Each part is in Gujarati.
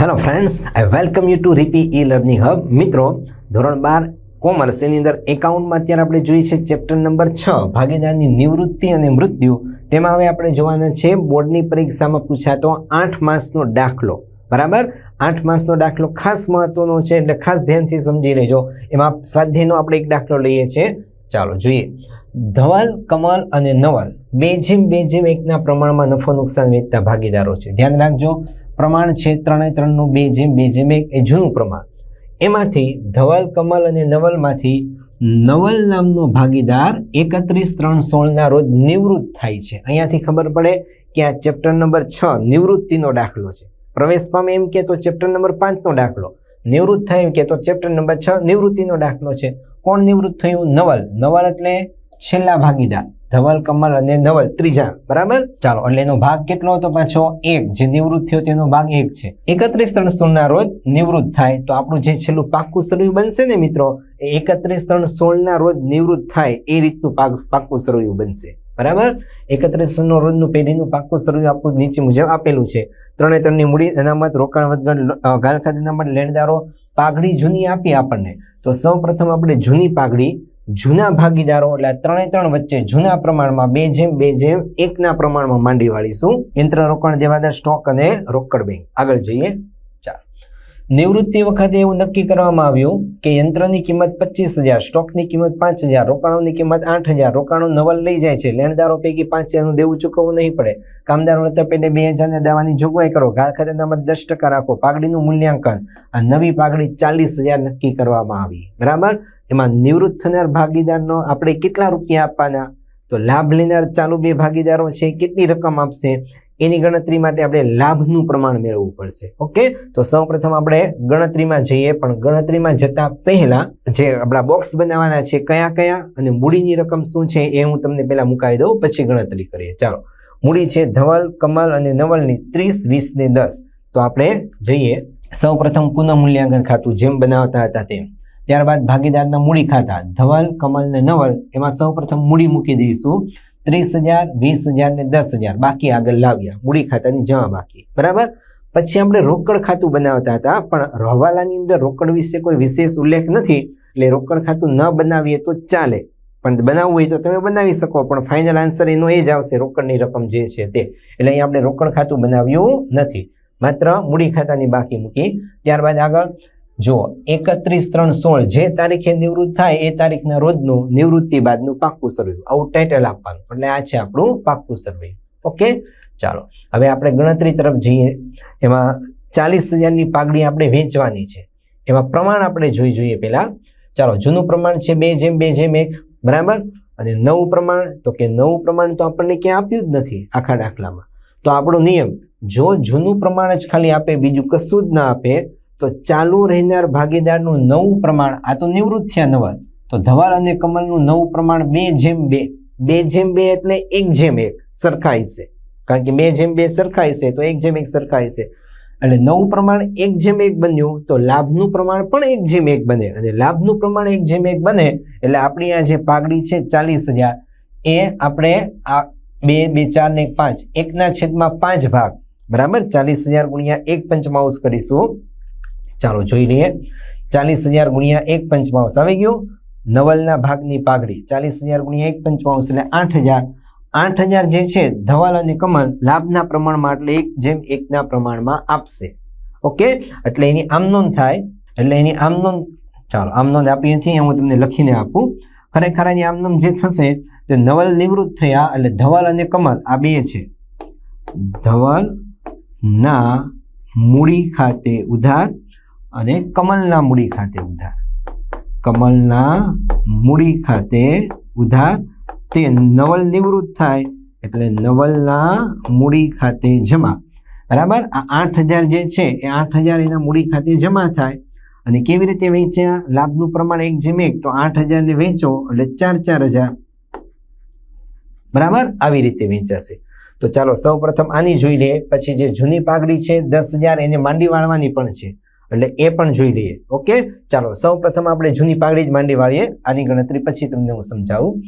Hello friends I welcome you to રીપી e learning hub મિત્રો, ધોરણ બાર કોમર્સ એની અંદર એકાઉન્ટમાં અત્યારે આપણે જોઈએ છે ચેપ્ટર નંબર છ, ભાગીદારની નિવૃત્તિ અને મૃત્યુ. તેમાં હવે આપણે જોવાના છે બોર્ડની પરીક્ષામાં પૂછાતો આઠ માસનો દાખલો. બરાબર? આઠ માસનો દાખલો ખાસ મહત્વનો છે એટલે ખાસ ધ્યાનથી સમજી લેજો. એમાં સ્વાધ્યાયનો આપણે એક દાખલો લઈએ છીએ. ચાલો જોઈએ. ધવલ, કમલ અને નવલ. બે જેમ બે જેમ એકના પ્રમાણમાં નફો નુકસાન વેચતા ભાગીદારો છે. ધ્યાન રાખજો. પ્રમાણ છે ત્રણે ત્રણનું બે જેમ બે જેમ એક, એ જૂનું પ્રમાણ. એમાંથી ધવલ, કમલ અને નવલમાંથી નવલ નામનો ભાગીદાર એકત્રીસ ત્રણ સોળના રોજ નિવૃત્ત થાય છે. અહીંયાથી ખબર પડે કે આ ચેપ્ટર નંબર છ નિવૃત્તિનો દાખલો છે. પ્રવેશ પામે એમ કે તો ચેપ્ટર નંબર પાંચનો દાખલો. નિવૃત્ત થાય એમ કે તો ચેપ્ટર નંબર છ નિવૃત્તિનો દાખલો છે. કોણ નિવૃત્ત થયું? નવલ. નવલ એટલે છેલ્લા ભાગીદાર. ધવલ, કમલ અને નવલ ત્રીજા. બરાબર? ચાલો, એટલે એનો ભાગ કેટલો હતો પાછો? એક. જે નિવૃત્ત થયો તેનો ભાગ એક છે. એકત્રીસ ત્રણ સોળના રોજ નિવૃત્ત થાય. તો આપણું જે છેલ્લું પાક્કું સરવૈયું બનશે ને મિત્રો, એ એકત્રીસ ત્રણ સોળના રોજ નિવૃત્ત થાય. એ રીતનું પાક પાક્કું સરવૈયું બનશે. બરાબર? એકત્રીસ નો રોજનું પેઢીનું પાક્કું સરવૈયું આપણું નીચે મુજબ આપેલું છે. ત્રણે ત્રણની મૂડી, અનામત, રોકાણ, વધઘટ ગાલ ખાતે અનામત, લેણદારો, પાઘડી જૂની આપી આપણને. તો સૌ પ્રથમ આપણે જૂની પાઘડી જૂના ભાગીદારો, એટલે ત્રણે ત્રણ વચ્ચે જૂના પ્રમાણમાં બે જેમ બે જેમ, એકના પ્રમાણમાં માંડી વાળીશું. યંત્ર રોકાણ દેવાદાર સ્ટોક અને રોકડ બેંક. આગળ જઈએ. ચાલો. નિવૃત્તિ વખતે એવું નક્કી કરવામાં આવ્યું કે યંત્રની કિંમત પચીસ હજાર, સ્ટોકની કિંમત પાંચ હજાર, રોકાણોની કિંમત આઠ હજાર, રોકાણો નવલ લઈ જાય છે. લેણદારો પૈકી પાંચ હજારનું દેવું ચૂકવવું નહીં પડે. કામદારો વળતર પેટે બે હજારને દેવાની જોગવાઈ કરો. ગાળ ખાતેનામાં દસ ટકા રાખો. પાઘડીનું મૂલ્યાંકન. આ નવી પાઘડી ચાલીસ હજાર નક્કી કરવામાં આવી. બરાબર? એમાં નિવૃત્ત થનાર ભાગીદારનો આપણે કેટલા રૂપિયા આપવાના? તો લાભ લેનાર ચાલુ બે ભાગીદારો છે, કેટલી રકમ આપશે? એની ગણતરી માટે આપણે લાભનું પ્રમાણ મેળવવું પડશે. ઓકે? તો સૌપ્રથમ આપણે ગણતરીમાં જઈએ, પણ ગણતરીમાં જતા પહેલા જે આપણા બોક્સ બનાવવાના છે, કયા કયા અને મૂડીની રકમ શું છે એ હું તમને પહેલા મુકાવી દઉં, પછી ગણતરી કરીએ. ચાલો. મૂડી છે ધવલ, કમલ અને નવલની ત્રીસ, વીસ ને દસ. તો આપણે જઈએ. સૌપ્રથમ પુનઃ મૂલ્યાંકન ખાતું જેમ બનાવતા હતા તેમ. ત્યારબાદ ભાગીદારના મૂડી ખાતા, ધવલ, કમલ ને નવલ, એમાં સૌપ્રથમ મૂડી મૂકી દઈશું. ત્રીસ હજાર, વીસ હજાર ને દસ હજાર બાકી આગળ લાવ્યા. મૂડી ખાતાની જમા બાકી. બરાબર? પછી આપણે રોકડ ખાતું બનાવતા હતા, પણ રહવાલાની અંદર રોકડ વિશે કોઈ વિશેષ ઉલ્લેખ નથી. એટલે રોકડ ખાતું ન બનાવીએ તો ચાલે. પણ બનાવવું હોય તો તમે બનાવી શકો, પણ ફાઇનલ આન્સર એનો એ જ આવશે, રોકડની રકમ જે છે તે. એટલે અહીં આપણે રોકડ ખાતું બનાવ્યું નથી. માત્ર મૂડી ખાતાની બાકી મૂકી. ત્યારબાદ આગળ જો એકત્રીસ ત્રણ સોળ જે તારીખે નિવૃત્ત થાય, એ તારીખના રોજનું નિવૃત્તિ બાદનું પાક્કું સર્વે આવું ટાઇટલ આપવાનું. એટલે આ છે આપણું પાક્કું સર્વે ઓકે ચાલો. હવે આપણે ગણતરી તરફ જઈએ. એમાં ચાલીસ હજારની પાઘડી આપણે વેચવાની છે. એમાં પ્રમાણ આપણે જોઈ જોઈએ પહેલાં. ચાલો, જૂનું પ્રમાણ છે બે જેમ બે જેમ એક. બરાબર? અને નવું પ્રમાણ, તો કે નવું પ્રમાણ તો આપણને ક્યાં આપ્યું જ નથી આખા દાખલામાં. તો આપણો નિયમ, જો જૂનું પ્રમાણ જ ખાલી આપે, બીજું કશું જ ના આપે તો ચાલુ રહેનાર ભાગીદારનું નવું પ્રમાણ, આ તો નિવૃત્ત થયા નવા, તો ધવલ અને કમલનું નવું પ્રમાણ બે જેમ બે બે જેમ બે એટલે એક જેમ એક સરખાય છે. કારણ કે બે જેમ બે સરખાય છે, તો એક જેમ એક સરખાય છે. એટલે નવું પ્રમાણ એક જેમ એક બન્યું, તો લાભનું પ્રમાણ પણ એક જેમ એક બને. અને લાભનું પ્રમાણ એક જેમ એક બને, એટલે આપણી આ જે પાઘડી છે ચાલીસ હજાર, એ આપણે આ બે બે, ચાર ને પાંચ, એકના છેદમાં પાંચ ભાગ, બરાબર? ચાલીસ હજાર ગુણ્યા એક પંચમાંશ કરીશું. ચાલો જોઈ લઈએ. ચાલીસ હજાર ગુણ્યા એક પંચમાંશ આવી ગયું. નવલના ભાગની પાઘડી. ચાલીસ હજાર ગુણ્યા એક પંચમાંશ એટલે આઠ હજાર. આઠ હજાર જે છે, ધવાલ અને કમલ લાભના પ્રમાણમાં એટલે એક જેમ એકના પ્રમાણમાં આપશે. ઓકે? એટલે એની આમનોંધ થાય. એટલે એની આમનોંધ ચાલો આમનોંધ આપી નથી હું તમને લખીને આપું. ખરેખર એની આમનોંધ જે થશે, તે નવલ નિવૃત્ત થયા એટલે ધવલ અને કમલ આ બે છે. ધવલ ના મૂડી ખાતે ઉધાર અને કમલના મૂડી ખાતે ઉધાર. કમલના મૂડી ખાતે ઉધાર, તે નવલ નિવૃત્ત થાય એટલે નવલના મૂડી ખાતે જમા. બરાબર? આ આઠ હજાર જે છે, એ આઠ હજાર એના મૂડી ખાતે જમા થાય. અને કેવી રીતે વેચ્યા? લાભનું પ્રમાણ એક જેમ એક, તો આઠ હજારને વેચો, એટલે ચાર ચાર હજાર. બરાબર? આવી રીતે વેચાશે. તો ચાલો સૌ પ્રથમ આની જોઈ લઈએ પછી જે જૂની પાઘડી છે, દસ હજાર, એને માંડી વાળવાની પણ છે. એટલે એ પણ જોઈ લઈએ. ઓકે? ચાલો સૌ પ્રથમ આપણે જૂની પાઘડી જ માંડી વાળીએ. આની ગણતરી પછી તમને હું સમજાવું.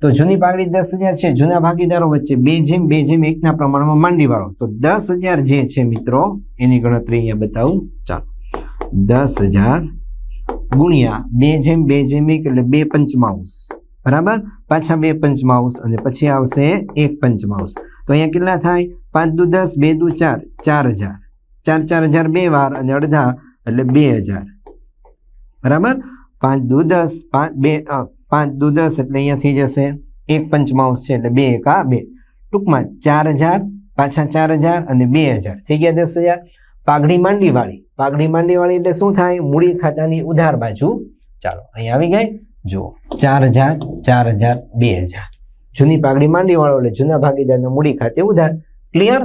તો જૂની પાઘડી દસ હજાર છે, જૂના ભાગીદારો વચ્ચે બે જેમ બે જેમ એકના પ્રમાણમાં માંડી વાળો. તો દસ હજાર જે છે મિત્રો, એની ગણતરી અહીંયા બતાવું. ચાલો. દસ હજાર ગુણ્યા બે જેમ બે જેમ એક, એટલે બે પંચમાઉસ. બરાબર? પાછા બે પંચમાઉસ અને પછી આવશે એક પંચમાઉસ. તો અહીંયા કેટલા થાય? પાંચ દુ દસ, બે દુ ચાર ચાર હજાર. ચાર ચાર હજાર બે વાર અને અડધા એટલે બે હજાર. બરાબર? પાંચ દુ દસ, પાંચ બે પાંચ દુ દસ એટલે અહીંયા થઈ જશે. એક પંચમાંશ છે એટલે બે એકા બે. ટૂંકમાં ચાર હજાર, પાછા ચાર હજાર અને બે હજાર. થઈ ગયા દસ હજાર. પાઘડી માંડીવાળી પાઘડી માંડીવાળી એટલે શું થાય? મૂડી ખાતાની ઉધાર બાજુ. ચાલો અહીંયા આવી ગઈ. જુઓ. ચાર હજાર ચાર હજાર, બે હજાર. જૂની પાઘડી માંડીવાળો એટલે જૂના ભાગીદારના મૂડી ખાતે ઉધાર. ક્લિયર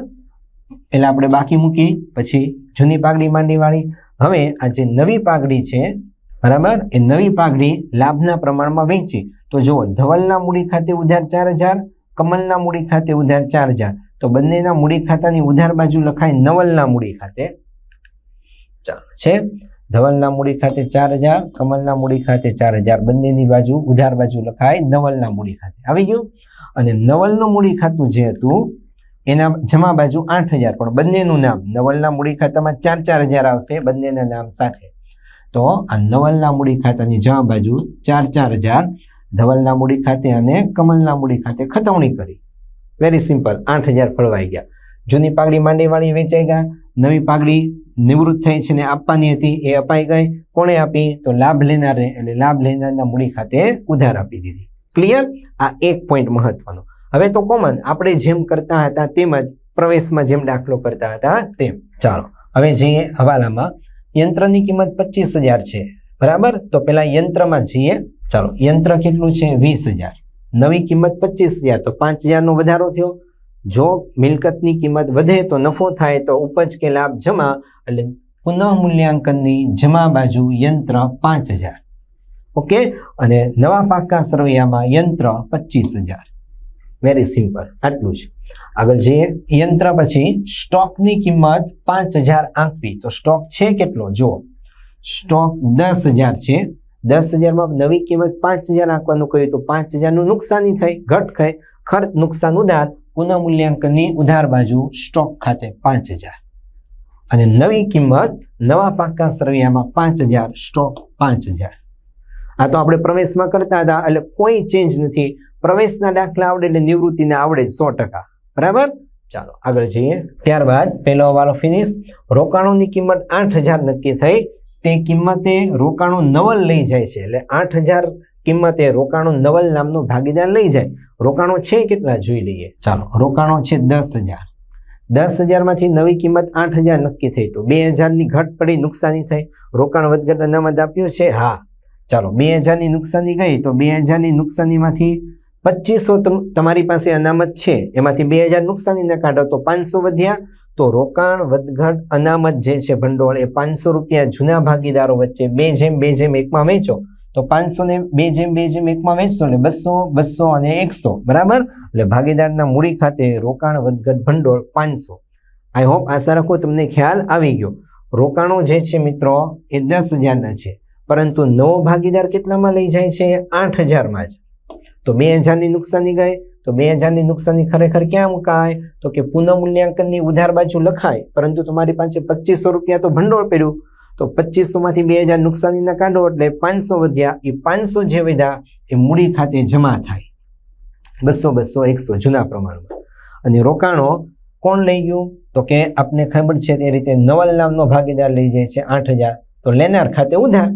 એટલે આપણે બાકી મૂકી પછી જૂની પાઘડી માંડીવાળી. હવે આ જે નવી પાઘડી છે, બરાબર? એ નવી પાઘડી લાભના પ્રમાણમાં વેચી. તો જુઓ, ધવલના મૂડી ખાતે ઉધાર ચાર હજાર, કમલના મૂડી ખાતે ઉધાર ચાર હજાર. તો બંનેના મૂડી ખાતાની ઉધાર બાજુ લખાય નવલના મૂડી ખાતે ચાલો છે? ધવલના મૂડી ખાતે ચાર હજાર, કમલના મૂડી ખાતે ચાર હજાર. બંનેની બાજુ, ઉધાર બાજુ લખાય નવલના મૂડી ખાતે. આવી ગયું? અને નવલનું મૂડી ખાતું જે હતું એના જમા બાજુ આઠ હજાર. પણ બંનેનું નામ નવલના મૂડી ખાતામાં ચાર ચાર હજાર આવશે બંનેના નામ સાથે. તો આ નવલના મૂડી ખાતાની જમા બાજુ ચાર ચાર હજાર, ધવલના મૂડી ખાતે અને કમલના મૂડી ખાતે ખતવણી કરી. વેરી સિમ્પલ આઠ હજાર ફળવાઈ ગયા. જૂની પાઘડી માંડીવાળી વેચાઈ ગયા. નવી પાઘડી નિવૃત્ત થઈ છે ને આપવાની હતી, એ અપાઈ ગઈ. કોણે આપી? તો લાભ લેનારે એટલે લાભ લેનારના મૂડી ખાતે ઉધાર આપી દીધી. ક્લિયર આ એક પોઈન્ટ મહત્વનો. હવે તો કોમન, આપણે જેમ કરતા હતા તેમ જ પ્રવેશમાં જેમ દાખલો કરતા હતા તેમ. ચાલો, હવે જઈએ હવાલામાં. યંત્રની કિંમત પચીસ હજાર છે. બરાબર? તો પેલા યંત્રમાં જઈએ. ચાલો, યંત્ર કેટલું છે? વીસ હજાર. નવી કિંમત પચીસ હજાર, તો પાંચ હજારનો વધારો થયો. જો મિલકતની કિંમત વધે તો નફો થાય, તો ઉપજ કે લાભ જમા એટલે પુનઃ મૂલ્યાંકનની જમા બાજુ યંત્ર પાંચ હજાર. ઓકે? અને નવા પાકા સરવૈયામાં યંત્ર પચીસ હજાર. વેરી સિમ્પલ આટલું જ. આગળ જઈએ. યંત્ર પછી સ્ટોકની કિંમત પાંચ હજાર આંકવી. તો સ્ટોક છે કેટલો? જુઓ. સ્ટોક દસ હજાર છે. દસ હજારમાં નવી કિંમત પાંચ હજાર આંકવાનું કહ્યું તો પાંચ હજારનું નુકસાની થઈ, ઘટ થઈ. ખર્ચ નુકસાન ઉધાર. પુનઃ મૂલ્યાંકનની ઉધાર બાજુ સ્ટોક ખાતે પાંચ હજાર. અને નવી કિંમત નવા પાકા સરવૈયામાં પાંચ હજાર સ્ટોક પાંચ હજાર. આ તો આપણે પ્રવેશમાં કરતા હતા, એટલે કોઈ ચેન્જ નથી. પ્રવેશના દાખલા આવડે એટલે નિવૃત્તિને આવડે સો ટકા. બરાબર? ચાલો, આગળ જઈએ. ત્યારબાદ પહેલો વાળો ફિનિશ રોકાણોની કિંમત આઠ હજાર નક્કી થઈ. તે કિંમતે રોકાણો નવલ લઈ જાય છે. એટલે આઠ હજાર કિંમતે રોકાણો નવલ નામનો ભાગીદાર લઈ જાય. રોકાણો છે કેટલા? જોઈ લઈએ. ચાલો, રોકાણો છે દસ હજાર. દસ હજારમાંથી નવી કિંમત આઠ હજાર નક્કી થઈ તો બે હજારની ઘટ પડી, નુકસાની થઈ. રોકાણ વધઘટ અનામત આપ્યું છે? હા. ચાલો, બે હજારની નુકસાની ગઈ તો બે હજારની નુકસાનીમાંથી પચીસો તમારી પાસે અનામત છે. એમાંથી બે હજાર નુકસાનીને કાઢો તો પાંચસો વધ્યા. તો રોકાણ, વધઘટ, અનામત જે છે ભંડોળ, એ પાંચસો રૂપિયા જૂના ભાગીદારો વચ્ચે બે જેમ બે જેમ એકમાં વેચો. તો પાંચસો ને બે જેમ બે જેમ એકમાં વેચશો ને બસો બસો અને એકસો. બરાબર? એટલે ભાગીદારના મૂડી ખાતે રોકાણ, વધઘટ, ભંડોળ પાંચસો. આઈ હોપ આશા રાખો તમને ખ્યાલ આવી ગયો. રોકાણો જે છે મિત્રો, એ દસ હજારના છે. પરંતુ નવો ભાગીદાર કેટલામાં લઈ જાય છે? આઠ હજારમાં જ. તો બે હજારની નુકસાની ગઈ, તો બે હજારની નુકસાની ખરેખર ક્યાં મુકાય? તો કે પુનઃ મૂલ્યાંકનની ઉધાર બાજુ લખાય, પરંતુ તમારી પાસે પચીસો રૂપિયા તો ભંડોળ પડ્યું. તો પચીસોમાંથી બે હજાર નુકસાનીના કાઢો એટલે પાંચસો વધ્યા, એ પાંચસો જે વધ્યા, એ મૂડી ખાતે જમા થાય. બસો બસો, એકસો જૂના પ્રમાણમાં. અને રોકાણો કોણ લઈ ગયું? તો કે આપને ખબર છે તે રીતે નવલ નામનો ભાગીદાર લઈ જાય છે આઠ હજાર. તો લેનાર ખાતે ઉધાર,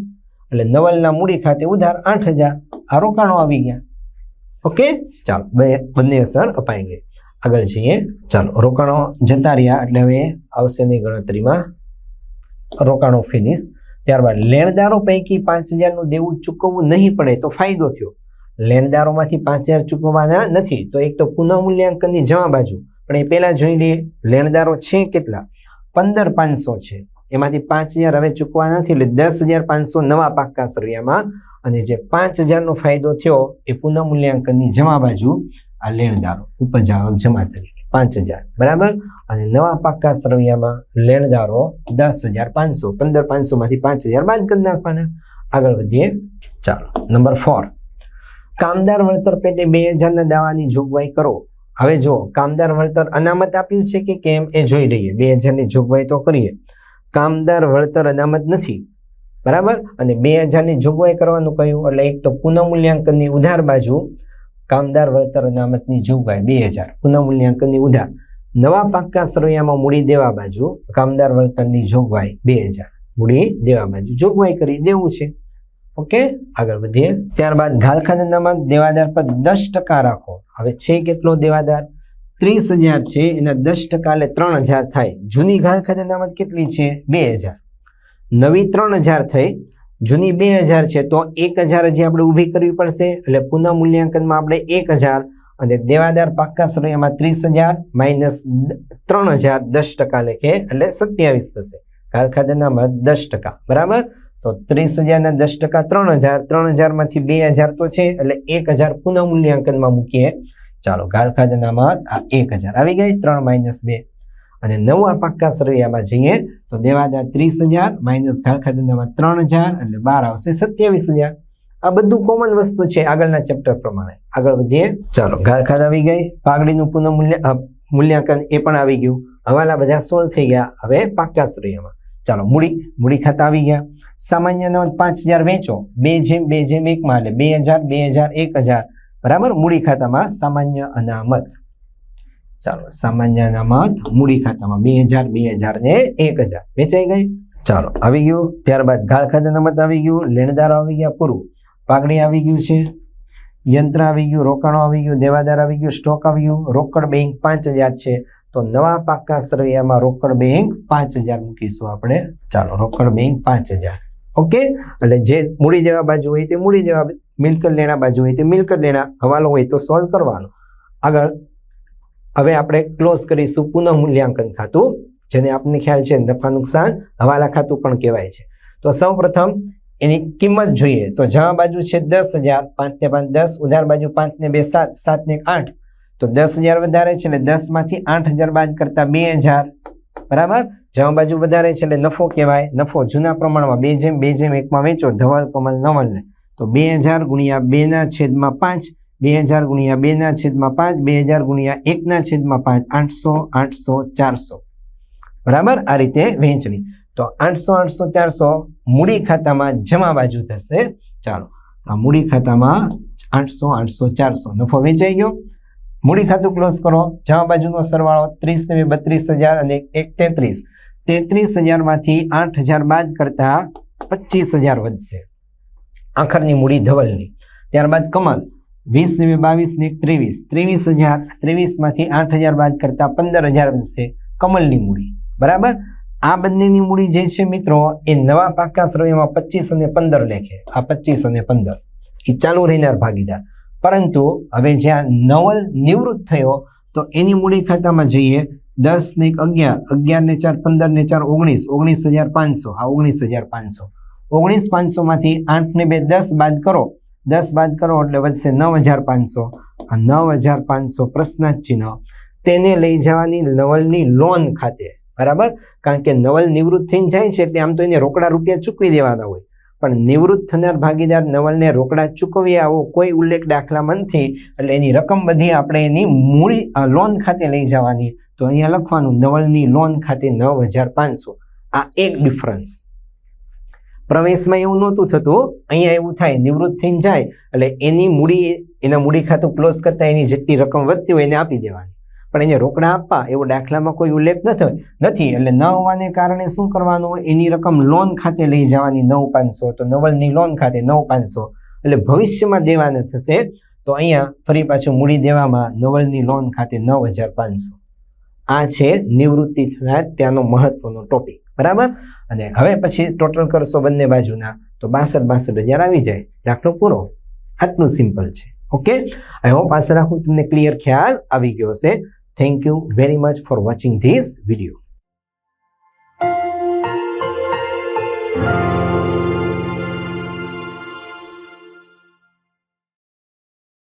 એટલે નવલના મૂડી ખાતે ઉધાર આઠ હજાર. આ રોકાણો આવી ગયા. ઓકે? ચાલો, બે, બંને અસર અપાઈ ગઈ. આગળ જઈએ. ચાલો, રોકાણો જતા રહ્યા એટલે હવે આવશેની ગણતરીમાં રોકાણો ફિનિશ ત્યારબાદ લેણદારો પૈકી પાંચ હજારનું દેવું ચૂકવવું નહીં પડે તો ફાયદો થયો. લેણદારોમાંથી પાંચ હજાર ચૂકવવાના નથી, તો એક તો પુનઃ મૂલ્યાંકનની બાજુ. પણ એ પહેલાં જોઈ લઈએ, લેણદારો છે કેટલા? પંદર પાંચસો છે. એમાંથી પાંચ હજાર હવે ચૂકવા નથી, એટલે દસ હજાર પાંચસો નવા પાક્કા સરવૈયામાં અને જે પાંચ હજારનો ફાયદો થયો એ પુનઃ મૂલ્યાંકનની જમા બાજુ આ લેણદારો ઉપજાવક જમા તરીકે પાંચ હજાર, બરાબર? અને નવા પાક્કા સરવૈયામાં લેણદારો દસ હજાર પાંચસો, પંદર પાંચસોમાંથી પાંચ હજાર બાદ કરી નાખવાના. આગળ વધીએ. ચાલો, નંબર ફોર કામદાર વળતર પેટે બે હજારના દાવાની જોગવાઈ કરો. હવે જો કામદાર વળતર અનામત આપ્યું છે કે કેમ એ જોઈ લઈએ. બે હજારની જોગવાઈ તો કરીએ. કામદાર વળતર અનામત નથી. બરાબર? અને બે હજારની જોગવાઈ કરવાનું કહ્યું, એટલે એક તો પુનઃમૂલ્યાંકનની ઉધાર બાજુ કામદાર વળતર અનામતની જોગવાઈ બે હજાર. પુનઃમૂલ્યાંકનની ઉધાર. નવા પાક્કા સરવૈયામાં મૂડી દેવા બાજુ કામદાર વળતરની જોગવાઈ બે હજાર. મૂડી દેવા બાજુ. જોગવાઈ કરી દેવું છે. ઓકે? આગળ વધીએ. ત્યારબાદ ઘાલખાન અનામત દેવાદાર પર દસ ટકા રાખો. હવે છે કેટલો દેવાદાર? ત્રીસ હજાર છે. એના દસ ટકા એટલે ત્રણ હજાર થાય. જૂની ઘાલખાન અનામત કેટલી છે? બે હજાર. નવી ત્રણ હજાર થઈ, જૂની બે હજાર છે, તો એક હજાર હજી આપણે ઊભી કરવી પડશે, એટલે પુનઃ મૂલ્યાંકનમાં આપણે એક હજાર અને દેવાદાર પાક્કા સરૈયામાં ત્રીસ હજાર માઇનસ ત્રણ હજાર દસ ટકા લેખે, એટલે સત્યાવીસ થશે. કારખાનામાં દસ ટકા, બરાબર? તો ત્રીસ હજારના દસ ટકા ત્રણ હજાર, ત્રણ હજારમાંથી બે હજાર તો છે, એટલે એક હજાર પુનઃ મૂલ્યાંકનમાં મૂકીએ. ચાલો ગાલખાદનામાં આ એક હજાર. આવી ગઈ, ત્રણ માઇનસ બે. અને નવા પાક્કા સરવૈયામાં જઈએ તો દેવાદાર ત્રીસ હજાર, માઇનસ ગાલખાદાનામાં ત્રણ હજાર એટલે બાર આવશે સત્યાવીસ હજાર. આ બધું કોમન વસ્તુ છે આગળના ચેપ્ટર પ્રમાણે. આગળ વધીએ. ચાલો ગાલખાદ આવી ગઈ. પાઘડીનું પુનઃ મૂલ્ય મૂલ્યાંકન એ પણ આવી ગયું. હવાલા બધા સોલ્વ થઈ ગયા. હવે પાક્કા શ્રેયમાં ચાલો, મૂડી મૂડી ખાતા આવી ગયા. સામાન્ય નોંધ પાંચ હજાર વેચો. બે જેમ બે જેમ એકમાં એટલે બે હજાર બે હજાર, એક હજાર. બરાબર? મૂડી ખાતામાં સામાન્ય અનામત. ચાલો, સામાન્ય અનામત મૂડી ખાતામાં બે હજાર બે હજાર ને એક હજાર વેચાઈ ગઈ. ચાલો, આવી ગયું. ત્યારબાદ ગાળ ખાતા આવી ગયું, લેણદારો આવી ગયા, પૂરું. પાઘડી આવી ગયું છે. યંત્ર આવી ગયું, રોકાણો આવી ગયું, દેવાદાર આવી ગયું, સ્ટોક આવી ગયું. રોકડ બેંક પાંચ હજાર છે. તો નવા પાકા સરવૈયામાં રોકડ બેંક પાંચ હજાર મૂકીશું આપણે. ચાલો, રોકડ બેંક પાંચ હજાર. ઓકે? એટલે જે મૂડી દેવા બાજુ હોય તે મૂડી દેવા, મિલકત લેણા બાજુ હોય તે મિલકત લેણા હવાલો હોય તો સોલ્વ કરવાનો. આગળ હવે આપણે ક્લોઝ કરીશું પુનઃ મૂલ્યાંકન ખાતું, જેને આપણને ખ્યાલ છે નફા નુકસાન હવાલા ખાતું પણ કહેવાય છે. તો સૌપ્રથમ એની કિંમત જોઈએ. તો જમા બાજુ છે દસ હજાર પાંચને પાંચ દસ, ઉધાર બાજુ પાંચ ને બે સાત સાત ને આઠ. તો દસ હજાર વધારે છે એટલે દસમાંથી આઠ હજાર બાદ કરતા બે હજાર. બરાબર? જમા બાજુ વધારે છે એટલે નફો કહેવાય. નફો જૂના પ્રમાણમાં બે જેમ બે જેમ એકમાં વેચો, ધવલ, કમલ, નવલને. તો બે હજાર ગુણ્યા બેના છેદમાં પાંચ. બે હજાર ગુણ્યા બેના છેદમાં પાંચ, બે હજાર ગુણ્યા એકના છેદમાં પાંચ, આઠસો આઠસો, ચારસો. બરાબર? આ રીતે વહેંચણી. તો આઠસો આઠસો, ચારસો મૂડી ખાતામાં જમા બાજુ થશે. ચાલો, આ મૂડી ખાતામાં આઠસો આઠસો, ચારસો નફો વેચાઈ ગયો. મૂડી ખાતું ક્લોઝ કરો. જમા બાજુનો સરવાળો ત્રીસ ને બત્રીસ હજાર અને એક તેત્રીસ. તેત્રીસ હજારમાંથી આઠ હજાર બાદ કરતા પચીસ હજાર વધશે. આખરની મૂડી ધવલની. ત્યારબાદ કમલ. વીસ ને બે બાવીસ ને એક ત્રેવીસ. ત્રેવીસ હજાર ત્રેવીસમાંથી આઠ હજાર બાદ કરતા પંદર હજાર બનશે કમલની મૂડી. બરાબર? આ બંનેની મૂડી જે છે મિત્રો, એ નવા પાકા શ્રવ્યમાં પચીસ અને પંદર લેખે. આ પચીસ અને પંદર. એ ચાલુ રહેનાર ભાગીદાર. પરંતુ હવે જ્યાં નવલ નિવૃત્ત થયો, તો એની મૂડી ખાતામાં જઈએ. દસ ને એક અગિયાર અગિયાર ને ચાર, પંદર ને ચાર, ઓગણીસ. ઓગણીસ હજાર પાંચસો. આ ઓગણીસ હજાર પાંચસો. ઓગણીસ પાંચસોમાંથી આઠ ને બે દસ બાદ કરો. દસ બાદ કરો એટલે વધશે નવ હજાર પાંચસો. આ નવ હજાર પાંચસો પ્રશ્નાચિહ્ન તેને લઈ જવાની નવલની લોન ખાતે. બરાબર? કારણ કે નવલ નિવૃત્ત થઈને જાય છે એટલે આમ તો એને રોકડા રૂપિયા ચૂકવી દેવાના હોય. પણ નિવૃત્ત થનાર ભાગીદાર નવલને રોકડા ચૂકવી આવો કોઈ ઉલ્લેખ દાખલામાં નથી એટલે એની રકમ બધી આપણે એની મૂળ લોન ખાતે લઈ જવાની. તો અહીંયા લખવાનું નવલની લોન ખાતે નવ હજાર પાંચસો. આ એક ડિફરન્સ પ્રવેશમાં એવું નહોતું થતું અહીંયા એવું થાય, નિવૃત્ત થઈને જાય, એટલે એની મૂડી, એના મૂડી ખાતું ક્લોઝ કરતાં એની જેટલી રકમ વધતી હોય એને આપી દેવાની. પણ એને રોકડા આપવા એવો દાખલામાં કોઈ ઉલ્લેખ નથી નથી. એટલે ન હોવાને કારણે શું કરવાનું એની રકમ લોન ખાતે લઈ જવાની નવ પાંચસો, તો નવલની લોન ખાતે નવ પાંચસો. એટલે ભવિષ્યમાં દેવાના થશે, તો અહીંયા ફરી પાછું મૂડી દેવામાં નવલની લોન ખાતે નવ હજાર પાંચસો. આ છે નિવૃત્તિ થનાર ત્યાંનો મહત્વનો ટોપિક બરાબર? અને હવે પછી ટોટલ કરશો બંને બાજુના, તો બાસઠ બાસઠ હજાર આવી જાય. દાખલો પૂરો. આટલું સિમ્પલ છે. ઓકે? આઈ હોપ આશા રાખું તમને ક્લિયર ખ્યાલ આવી ગયો હશે. Thank you very much for watching this video